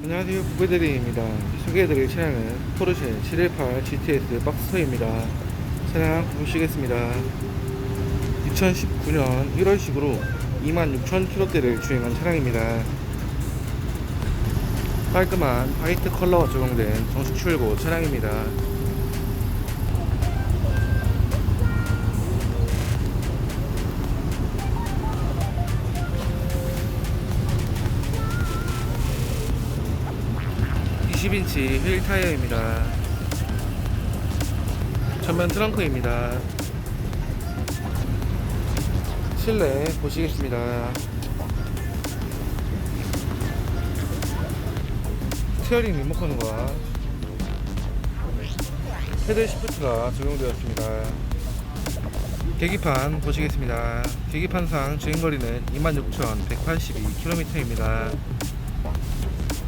안녕하세요. 부배대리입니다. 소개해드릴 차량은 포르쉐 718 GTS 박스터입니다. 차량 보시겠습니다. 2019년 1월식으로 26,000km대를 주행한 차량입니다. 깔끔한 화이트 컬러가 적용된 정식 출고 차량입니다 (20인치) 휠 타이어입니다. 전면 트렁크입니다. 실내 보시겠습니다. 스티어링 리모컨과 헤드 시프트가 적용되었습니다. 계기판 보시겠습니다. 계기판상 주행거리는 26,182km입니다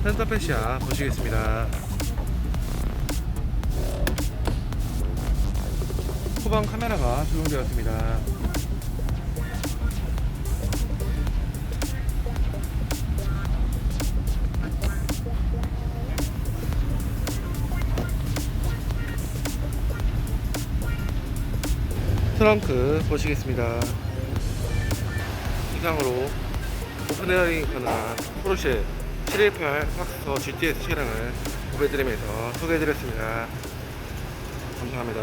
센터페시아 보시겠습니다. 후방 카메라가 적용되었습니다. 트렁크 보시겠습니다. 이상으로 오픈에어링 가능한 포르쉐 718 박스터 GTS 차량을 구매드리면서 소개해드렸습니다. 감사합니다